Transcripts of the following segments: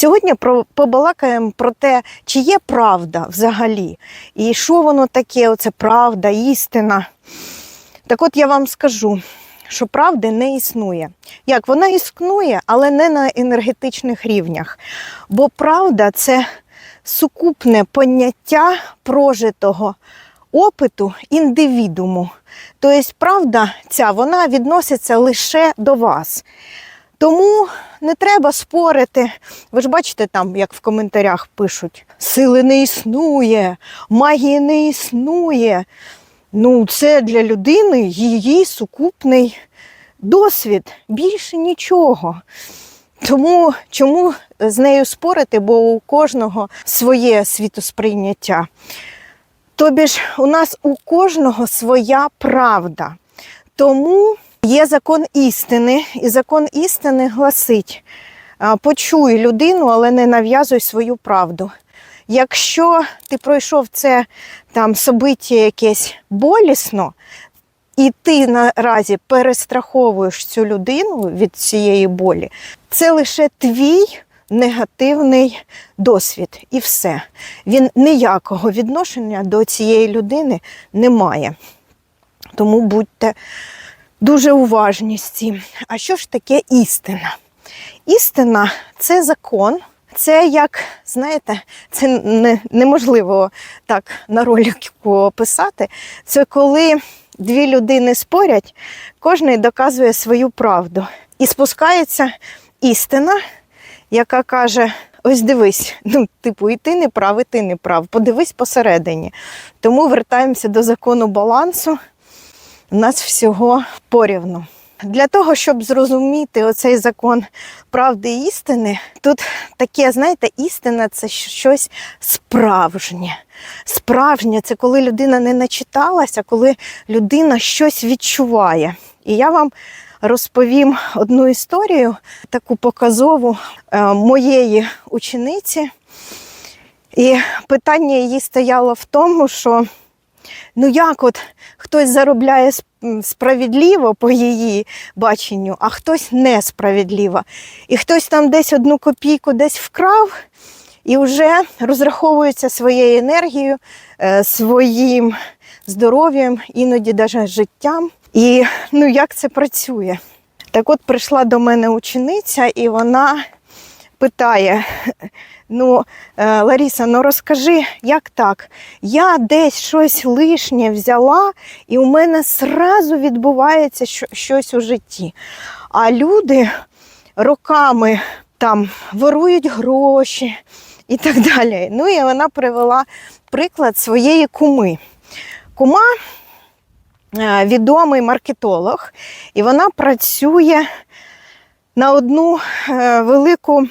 Сьогодні про, побалакаємо про те, чи є правда взагалі, і що воно таке, оце правда, істина. Так от я вам скажу, що правди не існує. Як вона існує, але не на енергетичних рівнях. Бо правда це сукупне поняття прожитого опиту індивідуму. Тобто, правда ця вона відноситься лише до вас. Тому не треба спорити. Ви ж бачите там, як в коментарях пишуть: сили не існує, магії не існує. Ну, це для людини її сукупний досвід, більше нічого. Тому чому з нею спорити, бо у кожного своє світосприйняття. Тобі ж у нас у кожного своя правда. Тому є закон істини, і закон істини гласить: почуй людину, але не нав'язуй свою правду. Якщо ти пройшов це там собиття якесь болісно, і ти наразі перестраховуєш цю людину від цієї болі, це лише твій негативний досвід і все. Він ніякого відношення до цієї людини не має. Тому будьте дуже уважні з цим. А що ж таке істина? Істина це закон. Це як, знаєте, це не, неможливо так на ролику описати. Це коли дві людини спорять, кожен доказує свою правду. І спускається істина, яка каже: ось дивись, ну, типу, і ти не прав, і ти не прав. Подивись посередині. Тому вертаємося до закону балансу. У нас всього порівну. Для того, щоб зрозуміти оцей закон правди і істини, тут таке, знаєте, істина це щось справжнє. Справжнє це коли людина не начиталася, коли людина щось відчуває. І я вам розповім одну історію, таку показову е, моєї учениці. І питання її стояло в тому, що ну як от хтось заробляє справедливо по її баченню, а хтось несправедливо. І хтось там десь одну копійку десь вкрав і вже розраховується своєю енергією, е, своїм здоров'ям, іноді навіть життям. І ну як це працює? Так от прийшла до мене учениця, і вона питає: ну, е, Ларіса, ну розкажи, як так? Я десь щось лишнє взяла, і у мене зразу відбувається щось у житті. А люди роками там ворують гроші і так далі. Ну і вона привела приклад своєї куми. Кума е, відомий маркетолог, і вона працює на одну е, велику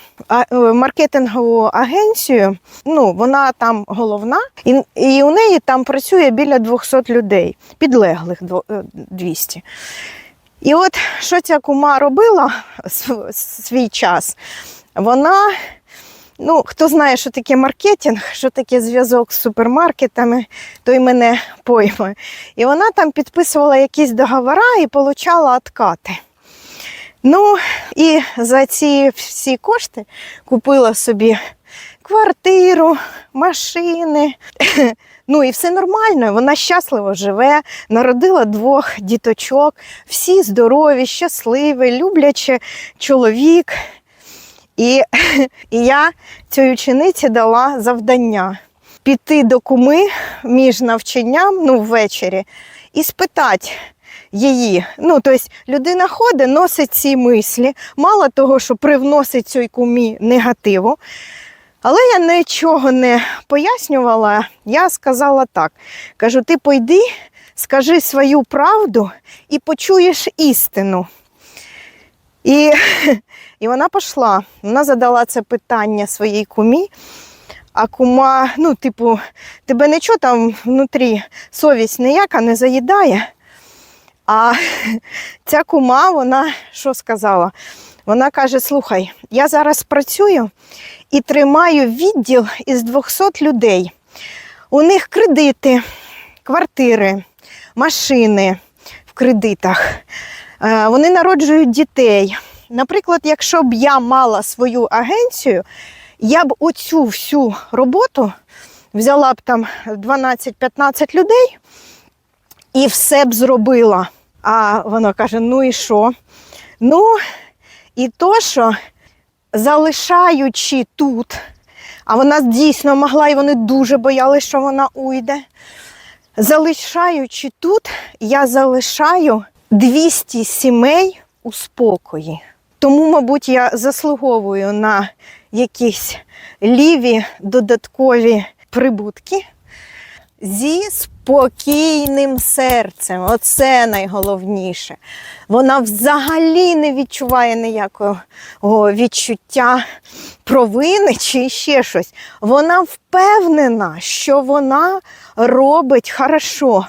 е, маркетингову агенцію. Ну, вона там головна, і, і у неї там працює біля 200 людей, підлеглих е, 200. І от що ця кума робила свій час? Вона, ну, хто знає, що таке маркетинг, що таке зв'язок з супермаркетами, той мене пойме. І вона там підписувала якісь договори і отримала откати. Ну, і за ці всі кошти купила собі квартиру, машини. Ну і все нормально, вона щасливо живе, народила двох діточок, всі здорові, щасливі, любляче чоловік. І, і я цій учениці дала завдання піти до куми між навчанням, ну, ввечері, і спитати її. Ну, тобто людина ходить, носить ці мислі, мало того, що привносить цій кумі негативу. Але я нічого не пояснювала. Я сказала так: кажу, ти пойди, скажи свою правду і почуєш істину. І, і вона пішла. Вона задала це питання своїй кумі. А кума, ну, типу, тебе нічого там внутрі совість ніяка не заїдає. А ця кума, вона що сказала? Вона каже: слухай, я зараз працюю і тримаю відділ із 200 людей. У них кредити, квартири, машини в кредитах. Е, Вони народжують дітей. Наприклад, якщо б я мала свою агенцію, Я б оцю всю роботу взяла б там 12-15 людей і все б зробила. А воно каже: ну і що? Ну, і то, що залишаючи тут, а вона дійсно могла, і вони дуже боялися, що вона уйде. Залишаючи тут, я залишаю 200 сімей у спокої. Тому, мабуть, я заслуговую на якісь ліві додаткові прибутки зі спокійним серцем. Оце найголовніше. Вона взагалі не відчуває ніякого відчуття провини чи ще щось. Вона впевнена, що вона робить хорошо.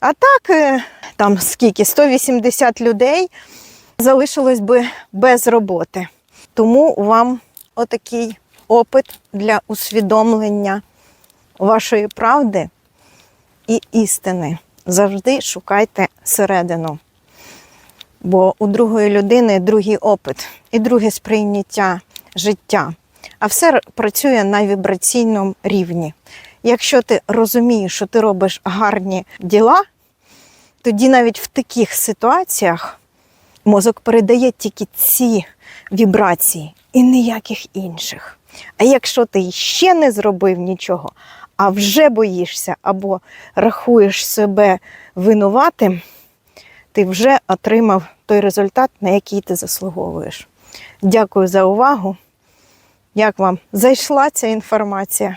А так, е, там скільки, 180 людей залишилось би без роботи. Тому вам отакий опит для усвідомлення вашої правди і істини. Завжди шукайте середину. Бо у другої людини другий опит і друге сприйняття життя. А все працює на вібраційному рівні. Якщо ти розумієш, що ти робиш гарні діла, тоді навіть в таких ситуаціях мозок передає тільки ці вібрації і ніяких інших. А якщо ти ще не зробив нічого, а вже боїшся або рахуєш себе винуватим, ти вже отримав той результат, на який ти заслуговуєш. Дякую за увагу. Як вам зайшла ця інформація?